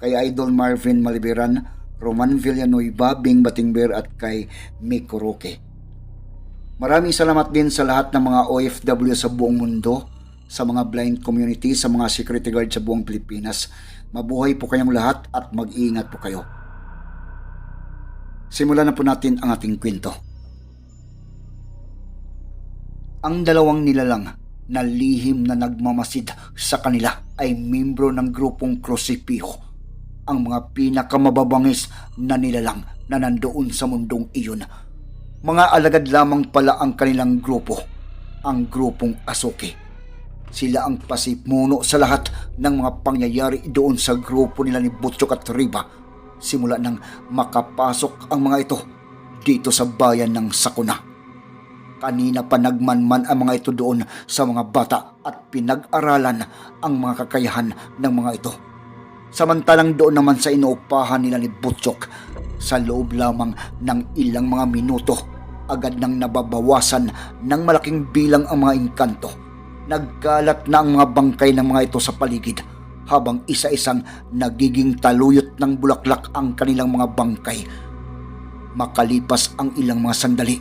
kay Idol Marvin Maliberan, Roman Villanueva, Bing Batingber at kay Miko Roque. Maraming salamat din sa lahat ng mga OFW sa buong mundo, sa mga blind community, sa mga security guard sa buong Pilipinas. Mabuhay po kayong lahat at mag-iingat po kayo. Simulan na po natin ang ating kwento. Ang dalawang nilalang na lihim na nagmamasid sa kanila ay membro ng grupong Crucifijo, ang mga pinakamababangis na nilalang na nandoon sa mundong iyon. Mga alagad lamang pala ang kanilang grupo, ang grupong Asuki. Sila ang pasimuno sa lahat ng mga pangyayari doon sa grupo nila ni Butchok at Riba simula nang makapasok ang mga ito dito sa bayan ng Sakuna. Kanina pa nagmanman ang mga ito doon sa mga bata at pinag-aralan ang mga kakayahan ng mga ito. Samantalang doon naman sa inuupahan nila ni Butchok, sa loob lamang ng ilang mga minuto, agad nang nababawasan ng malaking bilang ang mga engkanto. Nagkalat na ang mga bangkay ng mga ito sa paligid habang isa-isang nagiging taluyot ng bulaklak ang kanilang mga bangkay. Makalipas ang ilang mga sandali,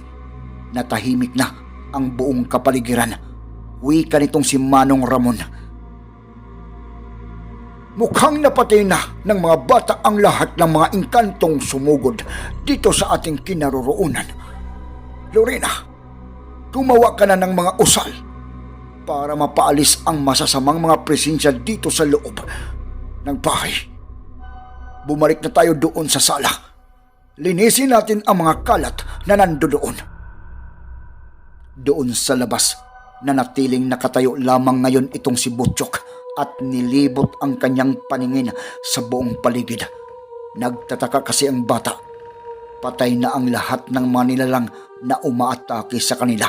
natahimik na ang buong kapaligiran. Wika nitong si Manong Ramon. Mukhang napatay na ng mga bata ang lahat ng mga engkantong sumugod dito sa ating kinaroroonan. Lorena, gumawa ka na ng mga usal para mapaalis ang masasamang mga presensya dito sa loob ng bahay. Bumalik na tayo doon sa sala. Linisin natin ang mga kalat na nando doon. Doon sa labas, nanatiling nakatayo lamang ngayon itong si Butchok at nilibot ang kanyang paningin sa buong paligid. Nagtataka kasi ang bata. Patay na ang lahat ng mga nilalang na umaatake sa kanila.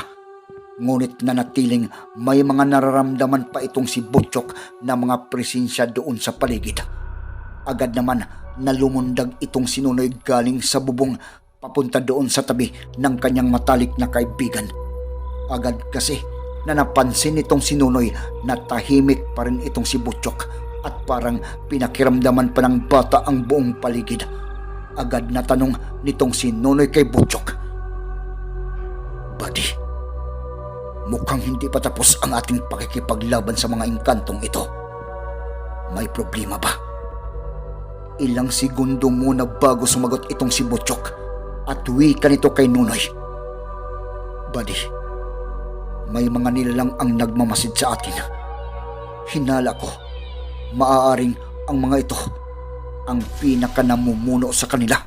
Ngunit nanatiling may mga nararamdaman pa itong si Butchok na mga presensya doon sa paligid. Agad naman na lumundag itong sinunoy galing sa bubong papunta doon sa tabi ng kanyang matalik na kaibigan. Agad kasi na napansin nitong sinunoy na tahimik pa rin itong si Butchok at parang pinakiramdaman pa ng bata ang buong paligid. Agad na tanong nitong sinunoy kay Butchok. Buddy, mukhang hindi pa tapos ang ating pakikipaglaban sa mga engkantong ito. May problema ba? Ilang segundo muna bago sumagot itong si Butchok at wika nito kay Nunoy. Buddy, may mga nilalang ang nagmamasid sa atin. Hinala ko, maaaring ang mga ito ang pinakanamumuno sa kanila.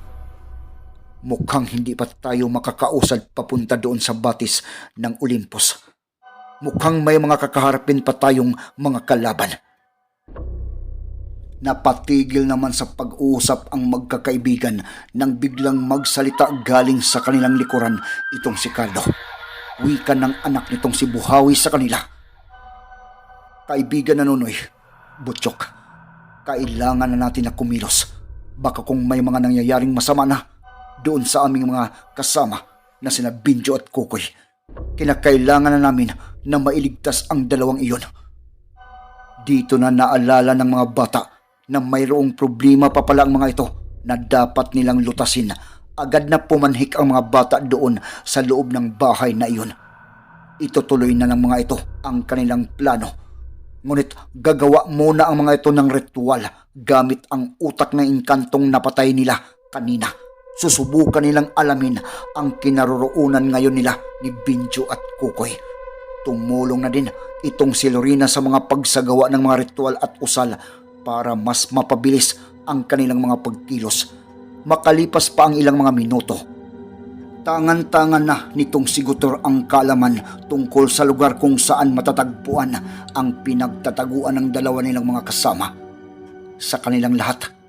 Mukhang hindi pa tayo makakausad papunta doon sa batis ng Olympus. Mukhang may mga kakaharapin pa tayong mga kalaban. Napatigil naman sa pag-uusap ang magkakaibigan nang biglang magsalita galing sa kanilang likuran itong si Carlo. Wika ng anak nitong si Buhawi sa kanila. Kaibigan na nunoy, Butchok, kailangan na natin na kumilos. Baka kung may mga nangyayaring masama na doon sa aming mga kasama na sina Binjo at Kukoy, kinakailangan na namin na mailigtas ang dalawang iyon. Dito na naalala ng mga bata na mayroong problema pa pala ang mga ito na dapat nilang lutasin. Agad na pumanhik ang mga bata doon sa loob ng bahay na iyon. Itutuloy na ng mga ito ang kanilang plano. Ngunit gagawa muna ang mga ito ng ritual gamit ang utak ng inkantong napatay nila kanina. Susubukan nilang alamin ang kinaroroonan ngayon nila ni Binjo at Kukoy. Tumulong na din itong si Lorena sa mga pagsagawa ng mga ritual at usal para mas mapabilis ang kanilang mga pagkilos. Makalipas pa ang ilang mga minuto, tangan-tangan na nitong sigutor ang kalaman tungkol sa lugar kung saan matatagpuan ang pinagtataguan ng dalawa nilang mga kasama. Sa kanilang lahat,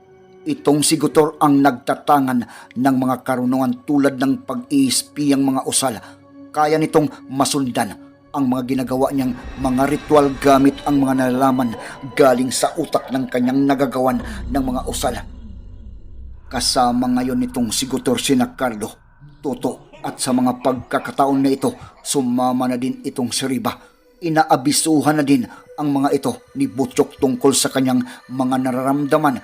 Itong si Gutor ang nagtatangan ng mga karunungan tulad ng pag-iispiyang mga usal. Kaya nitong masundan ang mga ginagawa niyang mga ritual gamit ang mga nalalaman galing sa utak ng kanyang nagagawan ng mga usal. Kasama ngayon nitong si Gutor sina Carlo, Toto at sa mga pagkakataon na ito, sumama na din itong si Riba. Inaabisuhan na din ang mga ito ni Butchok tungkol sa kanyang mga nararamdaman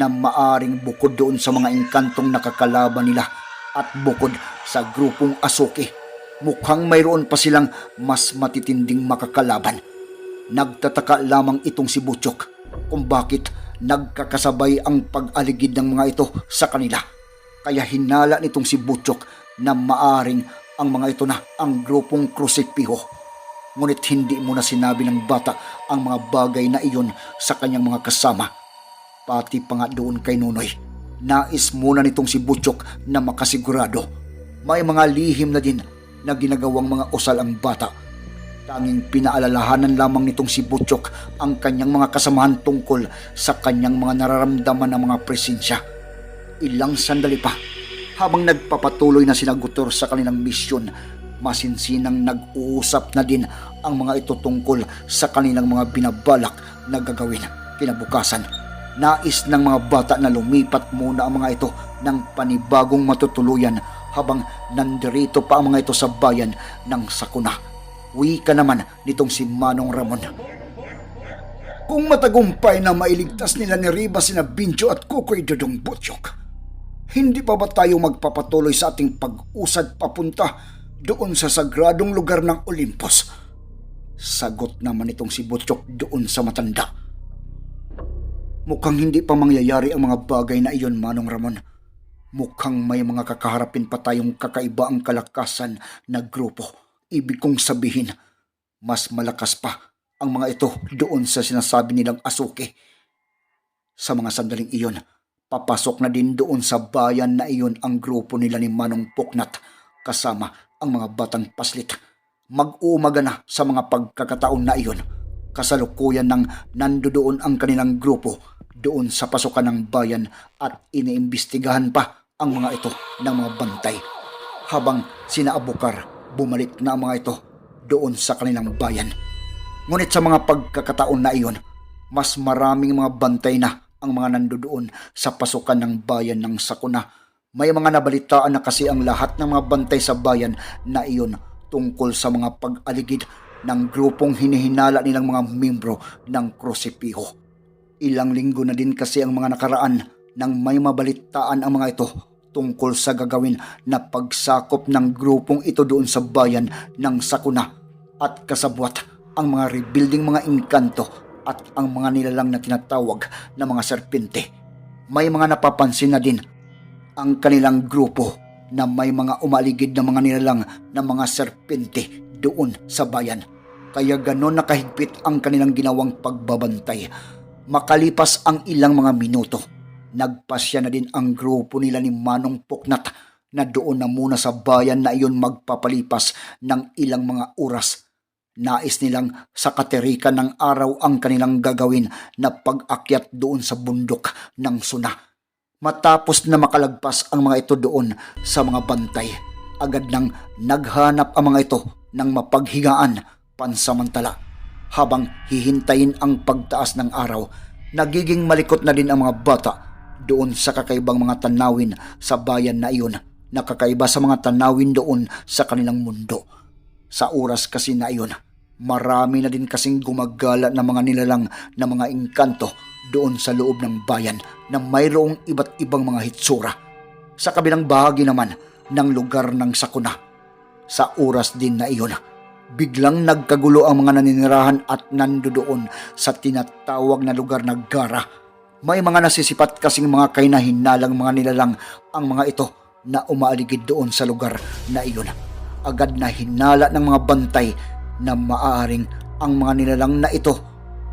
na maaring bukod doon sa mga engkantong nakakalaban nila at bukod sa grupong Asuki. Mukhang mayroon pa silang mas matitinding makakalaban. Nagtataka lamang itong si Butchok kung bakit nagkakasabay ang pag-aligid ng mga ito sa kanila. Kaya hinala nitong si Butchok na maaring ang mga ito na ang grupong Crucifijo. Ngunit hindi mo na sinabi ng bata ang mga bagay na iyon sa kanyang mga kasama. Pati pa nga doon kay Nunoy. Nais muna nitong si Butchok na makasigurado. May mga lihim na din na ginagawang mga usal ang bata. Tanging pinaalalahanan lamang nitong si Butchok ang kanyang mga kasamahan tungkol sa kanyang mga nararamdaman ng mga presensya. Ilang sandali pa, habang nagpapatuloy na sinagutor sa kanilang misyon, masinsinang nag-uusap na din ang mga ito tungkol sa kanilang mga binabalak na gagawin kinabukasan. Nais ng mga bata na lumipat muna ang mga ito ng panibagong matutuluyan habang nandirito pa ang mga ito sa bayan ng Sakuna. Wika naman nitong si Manong Ramon. Kung matagumpay na mailigtas nila ni Riba sina Bincho at Kukoy Dodong Butchok, hindi pa ba tayo magpapatuloy sa ating pag-usad papunta doon sa sagradong lugar ng Olympus? Sagot naman itong si Butchok doon sa matanda. Mukhang hindi pa mangyayari ang mga bagay na iyon, Manong Ramon. Mukhang may mga kakaharapin pa tayong kakaiba ang kalakasan na grupo. Ibig kong sabihin, mas malakas pa ang mga ito doon sa sinasabi nilang asuki. Sa mga sandaling iyon, papasok na din doon sa bayan na iyon ang grupo nila ni Manong Puknat kasama ang mga batang paslit. Mag-uumaga na sa mga pagkakataon na iyon. Kasalukuyan nang nandoon ang kanilang grupo doon sa pasukan ng bayan at iniimbestigahan pa ang mga ito ng mga bantay. Habang sina Abukar bumalik na mga ito doon sa kanilang bayan. Ngunit sa mga pagkakataon na iyon, mas maraming mga bantay na ang mga nandoon sa pasukan ng bayan ng Sakuna. May mga nabalitaan na kasi ang lahat ng mga bantay sa bayan na iyon tungkol sa mga pag-aligid ng grupong hinihinala nilang mga membro ng Crucifijo. Ilang linggo na din kasi ang mga nakaraan nang may mabalitaan ang mga ito tungkol sa gagawin na pagsakop ng grupong ito doon sa bayan ng Sakuna at kasabwat ang mga rebuilding mga inkanto at ang mga nilalang na tinatawag na mga serpente. May mga napapansin na din ang kanilang grupo na may mga umaligid na mga nilalang na mga serpente doon sa bayan. Kaya ganon nakahigpit ang kanilang ginawang pagbabantay. Makalipas ang ilang mga minuto, nagpasya na din ang grupo nila ni Manong Puknat na doon na muna sa bayan na iyon magpapalipas ng ilang mga oras. Nais nilang sa katerikan ng araw ang kanilang gagawin na pag-akyat doon sa bundok ng Suna. Matapos na makalagpas ang mga ito doon sa mga bantay, agad nang naghanap ang mga ito ng mapaghigaan pansamantala. Habang hihintayin ang pagtaas ng araw, nagiging malikot na din ang mga bata doon sa kakaibang mga tanawin sa bayan na iyon na kakaiba sa mga tanawin doon sa kanilang mundo. Sa oras kasi na iyon, marami na din kasing gumagala na mga nilalang na mga engkanto doon sa loob ng bayan na mayroong iba't ibang mga hitsura. Sa kabilang bahagi naman ng lugar ng Sakuna. Sa oras din na iyon, biglang nagkagulo ang mga naninirahan at nandoon sa tinatawag na lugar na Gara. May mga nasisipat kasing mga kainahinalang mga nilalang ang mga ito na umaaligid doon sa lugar na iyon. Agad na hinala ng mga bantay na maaaring ang mga nilalang na ito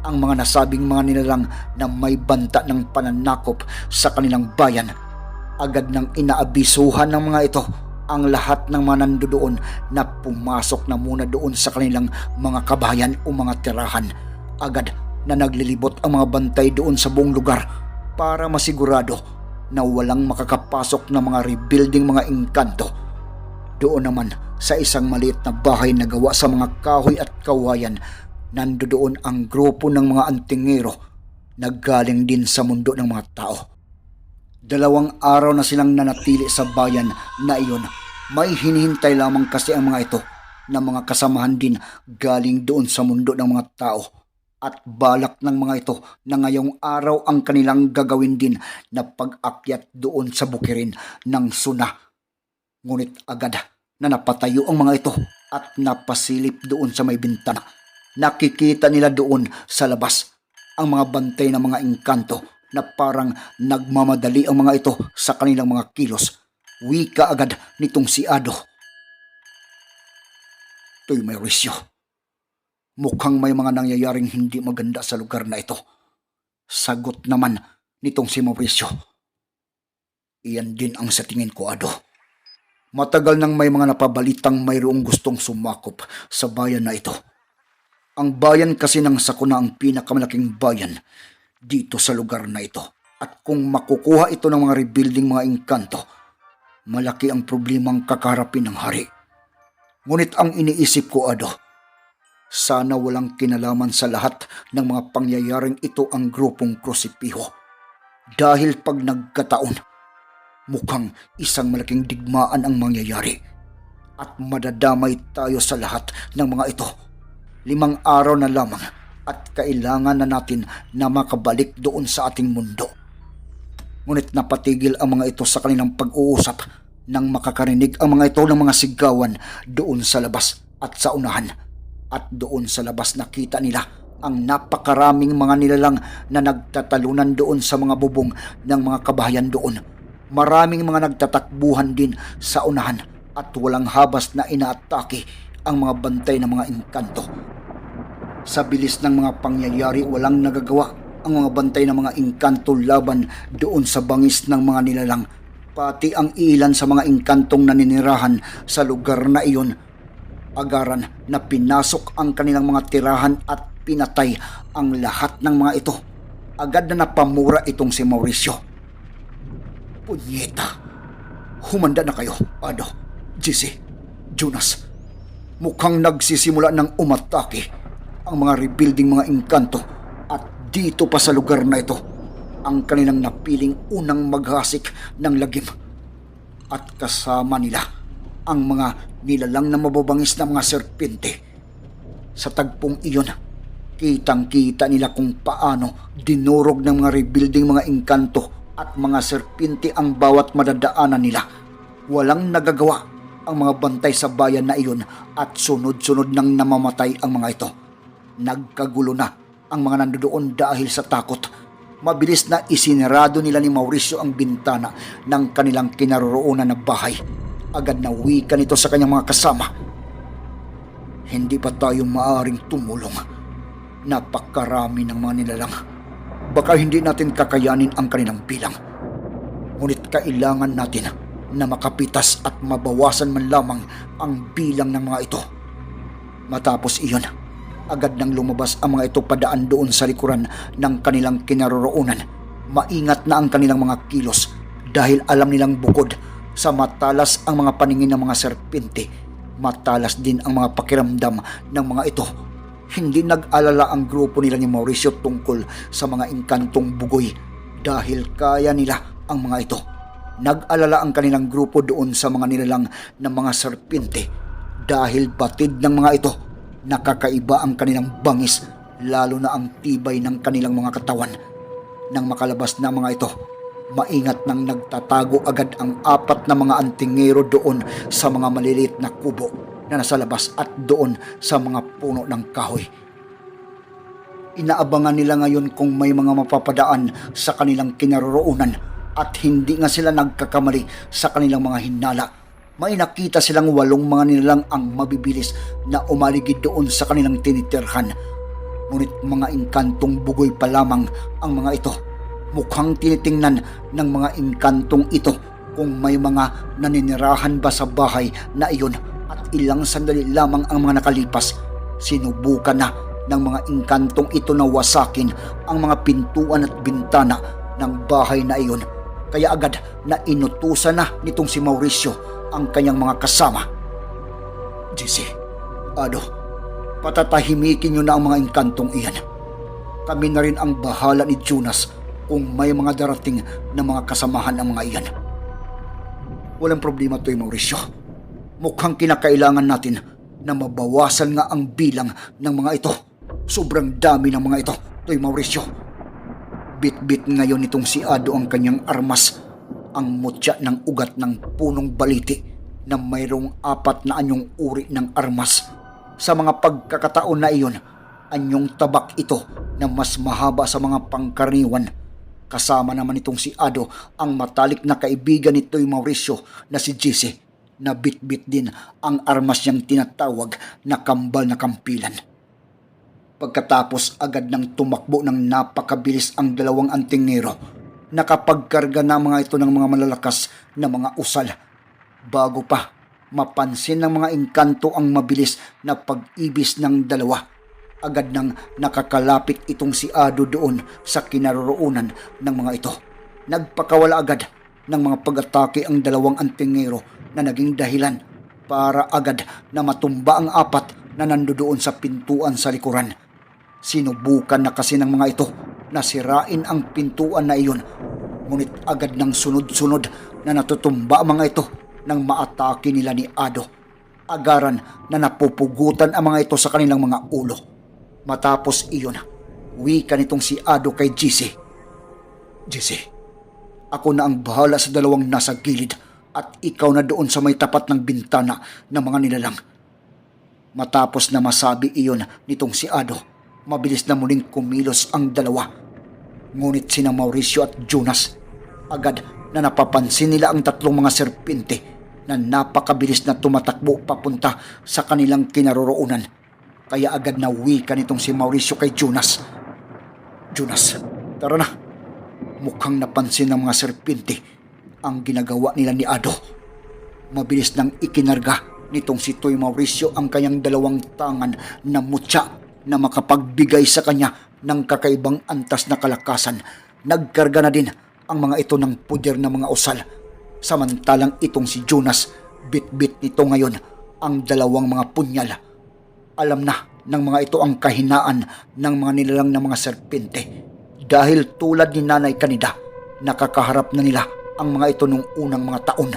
ang mga nasabing mga nilalang na may banta ng pananakop sa kanilang bayan. Agad nang inaabisuhan ng mga ito ang lahat ng mga nandoon na pumasok na muna doon sa kanilang mga kabayan o mga tirahan. Agad na naglilibot ang mga bantay doon sa buong lugar para masigurado na walang makakapasok na mga rebuilding mga engkanto. Doon naman sa isang maliit na bahay na gawa sa mga kahoy at kawayan, nandoon ang grupo ng mga antingero na galing din sa mundo ng mga tao. Dalawang araw na silang nanatili sa bayan na iyon. May hinihintay lamang kasi ang mga ito na mga kasamahan din galing doon sa mundo ng mga tao. At balak ng mga ito na ngayong araw ang kanilang gagawin din na pag-akyat doon sa bukirin ng suna. Ngunit agad na napatayo ang mga ito at napasilip doon sa may bintana. Nakikita nila doon sa labas ang mga bantay ng mga engkanto na parang nagmamadali ang mga ito sa kanilang mga kilos. Wika agad nitong si Ado. To'y may risyo. Mukhang may mga nangyayaring hindi maganda sa lugar na ito. Sagot naman nitong si Mauricio. Iyan din ang sa tingin ko, Ado. Matagal nang may mga napabalitang mayroong gustong sumakop sa bayan na ito. Ang bayan kasi ng sakuna ang pinakamalaking bayan dito sa lugar na ito. At kung makukuha ito ng mga rebuilding mga engkanto, malaki ang problemang kakarapin ng hari. Ngunit ang iniisip ko, Ado, sana walang kinalaman sa lahat ng mga pangyayaring ito ang grupong Krosipiho. Dahil pag nagkataon, mukhang isang malaking digmaan ang mangyayari. At madadamay tayo sa lahat ng mga ito. Limang araw na lamang at kailangan na natin na makabalik doon sa ating mundo. Ngunit napatigil ang mga ito sa kanilang pag-uusap nang makakarinig ang mga ito ng mga sigawan doon sa labas at sa unahan. At doon sa labas nakita nila ang napakaraming mga nilalang na nagtatalunan doon sa mga bubong ng mga kabahayan doon. Maraming mga nagtatakbuhan din sa unahan at walang habas na inaatake ang mga bantay ng mga engkanto. Sa bilis ng mga pangyayari, walang nagagawa ang mga bantay ng mga engkanto laban doon sa bangis ng mga nilalang. Pati ang ilan sa mga engkantong naninirahan sa lugar na iyon, agaran na pinasok ang kanilang mga tirahan at pinatay ang lahat ng mga ito. Agad na napamura itong si Mauricio. Punyeta! Humanda na kayo, Ado, GC, Jonas. Mukhang nagsisimula ng umatake ang mga rebuilding mga engkanto at dito pa sa lugar na ito ang kanilang napiling unang maghasik ng lagim at kasama nila ang mga nilalang na mababangis na mga serpente. Sa tagpong iyon, kitang-kita nila kung paano dinurog ng mga rebuilding mga engkanto at mga serpente ang bawat madadaanan nila. Walang nagagawa ang mga bantay sa bayan na iyon at sunod-sunod nang namamatay ang mga ito. Nagkagulo na ang mga nandoon dahil sa takot. Mabilis na isinirado nila ni Mauricio ang bintana ng kanilang kinaroroonan na bahay. Agad na wika nito sa kanyang mga kasama. Hindi pa tayo maaring tumulong. Napakarami ng mga nilalang. Baka hindi natin kakayanin ang kanilang bilang. Ngunit kailangan natin na makapitas at mabawasan man lamang ang bilang ng mga ito. Matapos iyon, agad nang lumabas ang mga ito padaan doon sa likuran ng kanilang kinaroroonan. Maingat na ang kanilang mga kilos dahil alam nilang bukod sa matalas ang mga paningin ng mga serpente, matalas din ang mga pakiramdam ng mga ito. Hindi nag-alala ang grupo nila ni Mauricio tungkol sa mga inkantong bugoy dahil kaya nila ang mga ito. Nag-alala ang kanilang grupo doon sa mga nilalang ng mga serpente dahil batid ng mga ito nakakaiba ang kanilang bangis lalo na ang tibay ng kanilang mga katawan. Nang makalabas na mga ito, maingat nang nagtatago agad ang apat na mga antingero doon sa mga maliliit na kubo na nasa labas at doon sa mga puno ng kahoy. Inaabangan nila ngayon kung may mga mapapadaan sa kanilang kinaroroonan at hindi nga sila nagkakamali sa kanilang mga hinala. May nakita silang walong mga nilalang ang mabibilis na umaligid doon sa kanilang tinitirhan. Ngunit mga inkantong bugoy pa lamang ang mga ito. Mukhang tinitingnan ng mga inkantong ito kung may mga naninirahan ba sa bahay na iyon at ilang sandali lamang ang mga nakalipas. Sinubukan na ng mga inkantong ito na wasakin ang mga pintuan at bintana ng bahay na iyon. Kaya agad na inutusan na nitong si Mauricio ang kanyang mga kasama. JC, Ado, patatahimikin niyo na ang mga inkantong iyan. Kami na rin ang bahala ni Jonas kung may mga darating na mga kasamahan ng mga iyan. Walang problema to Mauricio. Mukhang kinakailangan natin na mabawasan nga ang bilang ng mga ito. Sobrang dami ng mga ito, Toy Mauricio. Bit-bit ngayon nitong si Ado ang kanyang armas, ang mutya ng ugat ng punong baliti na mayroong apat na anyong uri ng armas. Sa mga pagkakataon na iyon, anyong tabak ito na mas mahaba sa mga pangkaraniwan. Kasama naman itong si Ado ang matalik na kaibigan ni Toy Mauricio na si Jesse na bit-bit din ang armas niyang tinatawag na kambal na kampilan. Pagkatapos agad ng tumakbo ng napakabilis ang dalawang antingero, nakapagkarga na mga ito ng mga malalakas na mga usal. Bago pa mapansin ng mga engkanto ang mabilis na pag-ibis ng dalawa, agad nang nakakalapit itong si Ado doon sa kinaroroonan ng mga ito. Nagpakawala agad ng mga pag-atake ang dalawang antingero na naging dahilan para agad na matumba ang apat na nandoon sa pintuan sa likuran. Sinubukan na kasi ng mga ito na sirain ang pintuan na iyon. Ngunit agad ng sunod-sunod na natutumba ang mga ito nang maatake nila ni Ado. Agaran na napupugutan ang mga ito sa kanilang mga ulo. Matapos iyon, wika nitong si Ado kay GC. GC, ako na ang bahala sa dalawang nasa gilid at ikaw na doon sa may tapat ng bintana ng mga nilalang. Matapos na masabi iyon nitong si Ado, mabilis na muling kumilos ang dalawa. Ngunit sina Mauricio at Jonas, agad na napapansin nila ang tatlong mga serpente na napakabilis na tumatakbo papunta sa kanilang kinaroroonan. Kaya agad na wika nitong si Mauricio kay Jonas. Jonas, tara na. Mukhang napansin ng mga serpente ang ginagawa nila ni Ado. Mabilis nang ikinarga nitong si Toy Mauricio ang kanyang dalawang tangan na mutya na makapagbigay sa kanya ng kakaibang antas na kalakasan. Nagkarga na din ang mga ito ng puder na mga usal. Samantalang itong si Jonas, bit-bit nito ngayon ang dalawang mga punyal. Alam na ng mga ito ang kahinaan ng mga nilalang na mga serpente. Dahil tulad ni Nanay Kanida, nakakaharap na nila ang mga ito nung unang mga taon.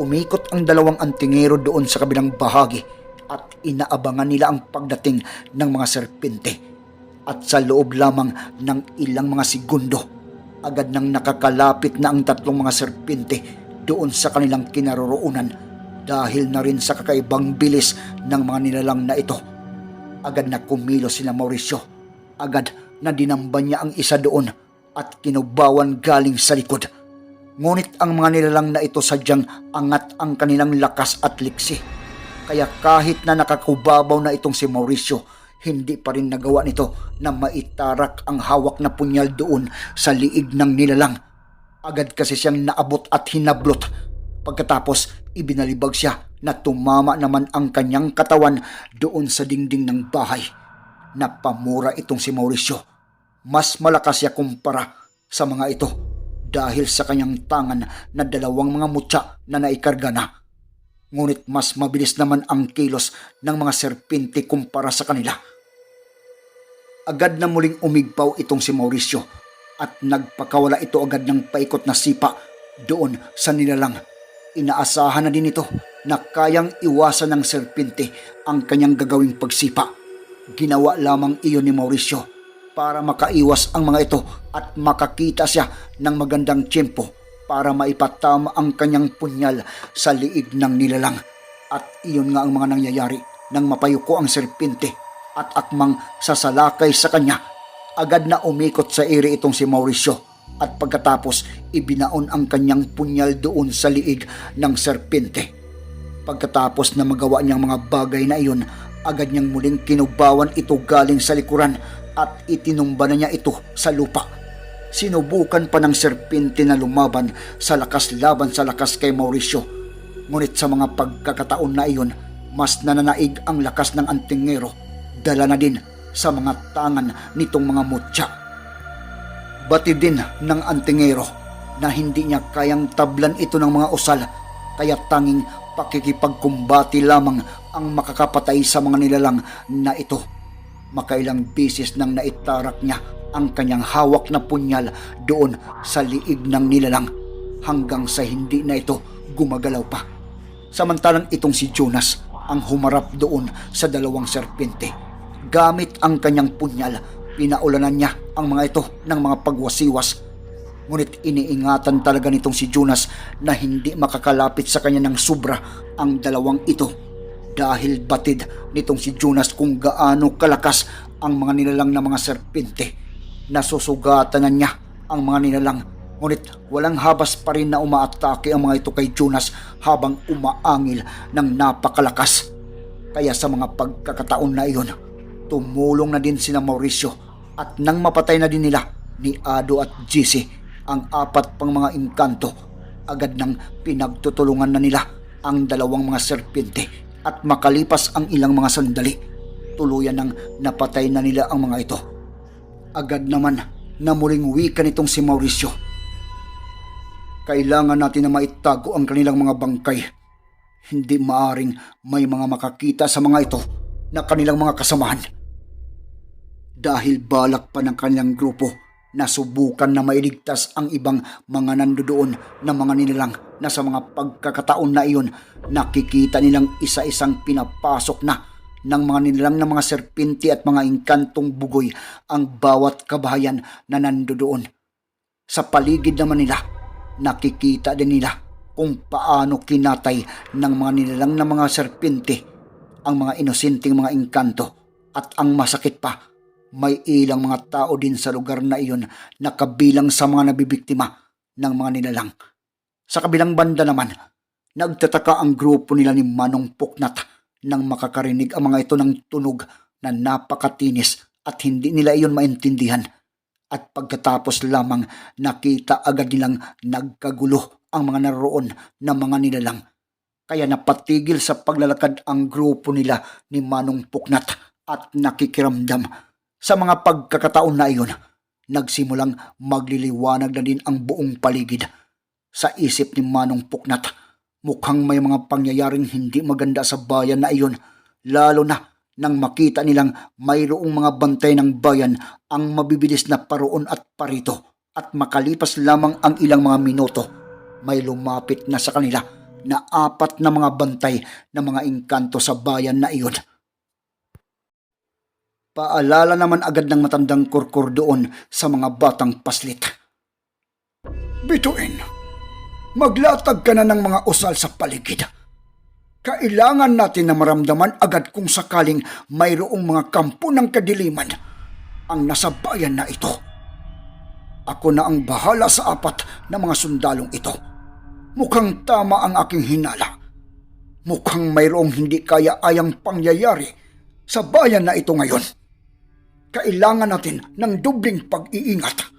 Umikot ang dalawang antingero doon sa kabilang bahagi at inaabangan nila ang pagdating ng mga serpente. At sa loob lamang ng ilang mga segundo, agad nang nakakalapit na ang tatlong mga serpente doon sa kanilang kinaroroonan dahil na rin sa kakaibang bilis ng mga nilalang na ito. Agad na kumilos sila Mauricio. Agad na dinamba niya ang isa doon at kinubawan galing sa likod. Ngunit ang mga nilalang na ito sadyang angat ang kanilang lakas at liksi. Kaya kahit na nakakubabaw na itong si Mauricio, hindi pa rin nagawa nito na maitarak ang hawak na punyal doon sa liig ng nilalang. Agad kasi siyang naabot at hinablot. Pagkatapos, ibinalibag siya na tumama naman ang kanyang katawan doon sa dingding ng bahay. Napamura itong si Mauricio. Mas malakas siya kumpara sa mga ito dahil sa kanyang tangan na dalawang mga mutya na naikarga na. Ngunit mas mabilis naman ang kilos ng mga serpente kumpara sa kanila. Agad na muling umigpaw itong si Mauricio at nagpakawala ito agad ng paikot na sipa doon sa nilalang. Inaasahan na din ito na kayang iwasan ng serpente ang kanyang gagawing pagsipa. Ginawa lamang iyon ni Mauricio para makaiwas ang mga ito at makakita siya ng magandang tiyempo para maipatama ang kanyang punyal sa liig ng nilalang. At iyon nga ang mga nangyayari nang mapayuko ang serpente at akmang sasalakay sa kanya. Agad na umikot sa iri itong si Mauricio at pagkatapos ibinaon ang kanyang punyal doon sa liig ng serpente. Pagkatapos na magawa niyang mga bagay na iyon, agad niyang muling kinubawan ito galing sa likuran at itinumba na niya ito sa lupa. Sinubukan pa ng serpente na lumaban sa lakas laban sa lakas kay Mauricio. Ngunit sa mga pagkakataon na iyon, mas nananaig ang lakas ng antingero. Dala na din sa mga tangan nitong mga mutya. Bati din ng antingero na hindi niya kayang tablan ito ng mga usal kaya tanging pakikipagkumbati lamang ang makakapatay sa mga nilalang na ito. Makailang bisis nang naitarak niya ang kanyang hawak na punyal doon sa liig ng nilalang hanggang sa hindi na ito gumagalaw pa. Samantalang itong si Jonas ang humarap doon sa dalawang serpente. Gamit ang kanyang punyal, pinaulanan niya ang mga ito ng mga pagwasiwas. Ngunit iniingatan talaga nitong si Jonas na hindi makakalapit sa kanya ng sobra ang dalawang ito dahil batid nitong si Jonas kung gaano kalakas ang mga nilalang na mga serpente. Nasusugatan na niya ang mga nilalang ngunit walang habas pa rin na umaatake ang mga ito kay Jonas habang umaangil ng napakalakas. Kaya sa mga pagkakataon na iyon, tumulong na din sina Mauricio at nang mapatay na din nila ni Ado at GC ang apat pang mga engkanto, agad nang pinagtutulungan na nila ang dalawang mga serpente at makalipas ang ilang mga sandali, tuluyan nang napatay na nila ang mga ito. Agad naman na muling wika nitong si Mauricio. Kailangan natin na maitago ang kanilang mga bangkay. Hindi maaring may mga makakita sa mga ito na kanilang mga kasamahan. Dahil balak pa ng kanilang grupo na subukan na mailigtas ang ibang mga nandoon na mga nilalang na sa mga pagkakataon na iyon nakikita nilang isa-isang pinapasok na ng mga nilalang na mga serpente at mga engkantong bugoy ang bawat kabahayan na nandoon. Sa paligid naman nila, nakikita din nila kung paano kinatay ng mga nilalang na mga serpente ang mga inosenteng mga engkanto at ang masakit pa, may ilang mga tao din sa lugar na iyon na kabilang sa mga nabibiktima ng mga nilalang. Sa kabilang banda naman, nagtataka ang grupo nila ni Manong Puknat nang makakarinig ang mga ito ng tunog na napakatinis at hindi nila iyon maintindihan. At pagkatapos lamang nakita agad nilang nagkagulo ang mga naroon na mga nilalang. Kaya napatigil sa paglalakad ang grupo nila ni Manong Puknat at nakikiramdam. Sa mga pagkakataon na iyon, nagsimulang magliliwanag na din ang buong paligid. Sa isip ni Manong Puknat, mukhang may mga pangyayaring hindi maganda sa bayan na iyon, lalo na nang makita nilang mayroong mga bantay ng bayan ang mabibilis na paroon at parito at makalipas lamang ang ilang mga minuto, may lumapit na sa kanila na apat na mga bantay na mga engkanto sa bayan na iyon. Paalala naman agad ng matandang kurkur doon sa mga batang paslit. Bituin, maglatag ka na ng mga usal sa paligid. Kailangan natin na maramdaman agad kung sakaling mayroong mga kampo ng kadiliman ang nasa bayan na ito. Ako na ang bahala sa apat na mga sundalong ito. Mukhang tama ang aking hinala. Mukhang mayroong hindi kaya-ayang pangyayari sa bayan na ito ngayon. Kailangan natin ng dubling pag-iingat.